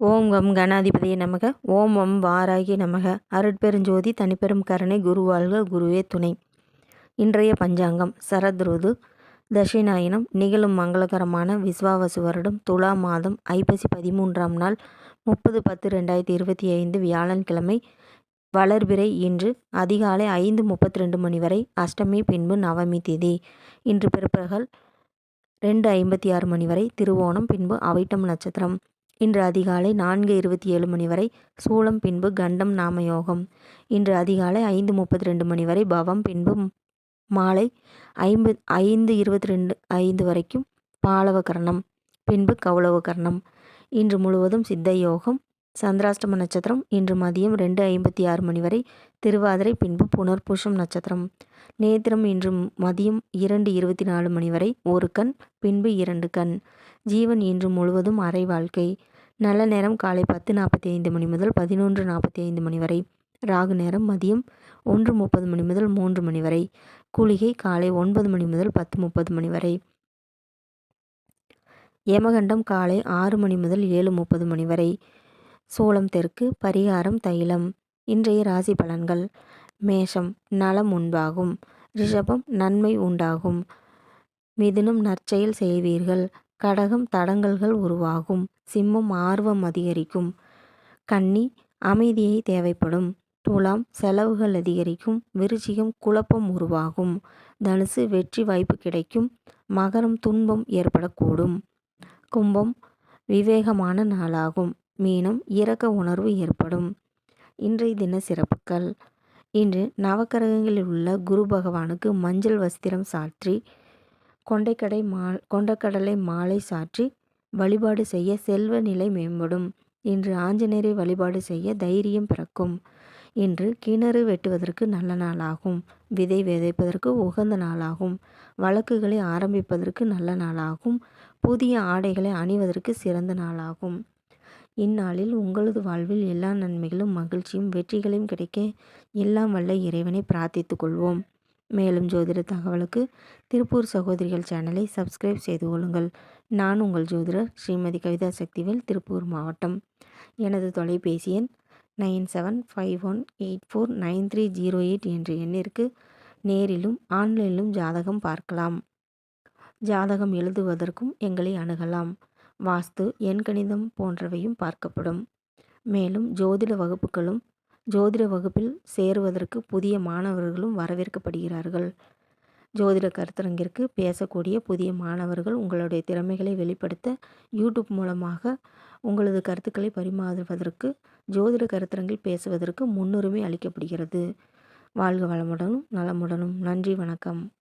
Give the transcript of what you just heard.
ஓம் come கணாதிபதியை நமக. ஓம் வம் வாராகி நமக. அருட்பெருஞ்சோதி தனிப்பெரும் கருணை குருவாழ்க குருவே துணை. இன்றைய பஞ்சாங்கம் சரத்ருது தட்சிணாயனம் நிகழும் மங்களகரமான விஸ்வாவசு வருடம் துலா மாதம் ஐப்பசி பதிமூன்றாம் நாள் முப்பது பத்து ரெண்டாயிரத்தி இருபத்தி ஐந்து வியாழன்கிழமை வளர்பிறை இன்று அதிகாலை ஐந்து முப்பத்தி ரெண்டு மணி வரை அஷ்டமி பின்பு நவமி திதி. இன்று பிற்பகல் ரெண்டு ஐம்பத்தி ஆறு மணி வரை திருவோணம் பின்பு அவிட்டம் நட்சத்திரம். இன்று அதிகாலை நான்கு இருபத்தி ஏழு மணி வரை சூளம் பின்பு கண்டம் நாமயோகம். இன்று அதிகாலை ஐந்து முப்பத்தி ரெண்டு மணி வரை பவம் பின்பு மாலை ஐம்பது ஐந்து இருபத்தி ரெண்டு ஐந்து வரைக்கும் பாலவ கரணம் பின்பு கௌளவ கரணம். இன்று முழுவதும் சித்த யோகம் சந்திராஷ்டம நட்சத்திரம் இன்று மதியம் ரெண்டு ஐம்பத்தி ஆறு மணி வரை திருவாதிரை பின்பு புனர்பூஷம் நட்சத்திரம். நேத்திரம் இன்று மதியம் இரண்டு இருபத்தி நாலு மணி வரை ஒரு கண் பின்பு இரண்டு கண். ஜீவன் இன்று முழுவதும் அரை வாழ்க்கை. நல்ல நேரம் காலை பத்து நாற்பத்தி ஐந்து மணி முதல் பதினொன்று நாற்பத்தி ஐந்து மணி வரை. ராகு நேரம் மதியம் ஒன்று முப்பது மணி முதல் மூன்று மணி வரை. குளிகை காலை ஒன்பது மணி முதல் பத்து முப்பது மணி வரை. யமகண்டம் காலை ஆறு மணி முதல் ஏழு முப்பது மணி வரை. சோளம் தெற்கு பரிகாரம் தைலம் இன்றைய ராசி பலன்கள். மேஷம் நலம் உண்டாகும். ரிஷபம் நன்மை உண்டாகும். மிதுனம் நற்செயல் செய்வீர்கள். கடகம் தடங்கல்கள் உருவாகும். சிம்மம் ஆர்வம் அதிகரிக்கும். கன்னி அமைதியை தேவைப்படும். துலாம் செலவுகள் அதிகரிக்கும். விருச்சிகம் குழப்பம் உருவாகும். தனுசு வெற்றி வாய்ப்பு கிடைக்கும். மகரம் துன்பம் ஏற்படக்கூடும். கும்பம் விவேகமான நாளாகும். மீனும் இரக்க உணர்வு ஏற்படும். இன்றைய தின சிறப்புகள். இன்று நவக்கரகங்களில் உள்ள குரு பகவானுக்கு மஞ்சள் வஸ்திரம் சாற்றி கொண்டைக்கடை மா கொண்டக்கடலை மாலை சாற்றி வழிபாடு செய்ய செல்வ நிலை மேம்படும். இன்று ஆஞ்சநேயரை வழிபாடு செய்ய தைரியம் பிறக்கும். இன்று கிணறு வெட்டுவதற்கு நல்ல நாளாகும். விதை விதைப்பதற்கு உகந்த நாளாகும். வழக்குகளை ஆரம்பிப்பதற்கு நல்ல நாளாகும். புதிய ஆடைகளை அணிவதற்கு சிறந்த நாளாகும். இந்நாளில் உங்களது வாழ்வில் எல்லா நன்மைகளும் மகிழ்ச்சியும் வெற்றிகளையும் கிடைக்க எல்லாம் வல்ல இறைவனை பிரார்த்தித்துக் கொள்வோம். மேலும் ஜோதிட தகவலுக்கு திருப்பூர் சகோதரிகள் சேனலை சப்ஸ்கிரைப் செய்து கொள்ளுங்கள். நான் உங்கள் ஜோதிடர் ஸ்ரீமதி கவிதா சக்திவேல் திருப்பூர் மாவட்டம். எனது தொலைபேசி எண் nine seven five one eight four nine three zero eight என்ற எண்ணிற்கு நேரிலும் ஆன்லைனிலும் ஜாதகம் பார்க்கலாம். ஜாதகம் எழுதுவதற்கும் எங்களை அணுகலாம். வாஸ்து எண்கணிதம் போன்றவையும் பார்க்கப்படும். மேலும் ஜோதிட வகுப்புகளும் ஜோதிட வகுப்பில் சேருவதற்கு புதிய மாணவர்களும் வரவேற்கப்படுகிறார்கள். ஜோதிட கருத்தரங்கிற்கு பேசக்கூடிய புதிய மாணவர்கள் உங்களுடைய திறமைகளை வெளிப்படுத்த யூடியூப் மூலமாக உங்களது கருத்துக்களை பரிமாறுவதற்கு ஜோதிட கருத்தரங்கில் பேசுவதற்கு முன்னுரிமை அளிக்கப்படுகிறது. வாழ்க வளமுடனும் நலமுடனும். நன்றி வணக்கம்.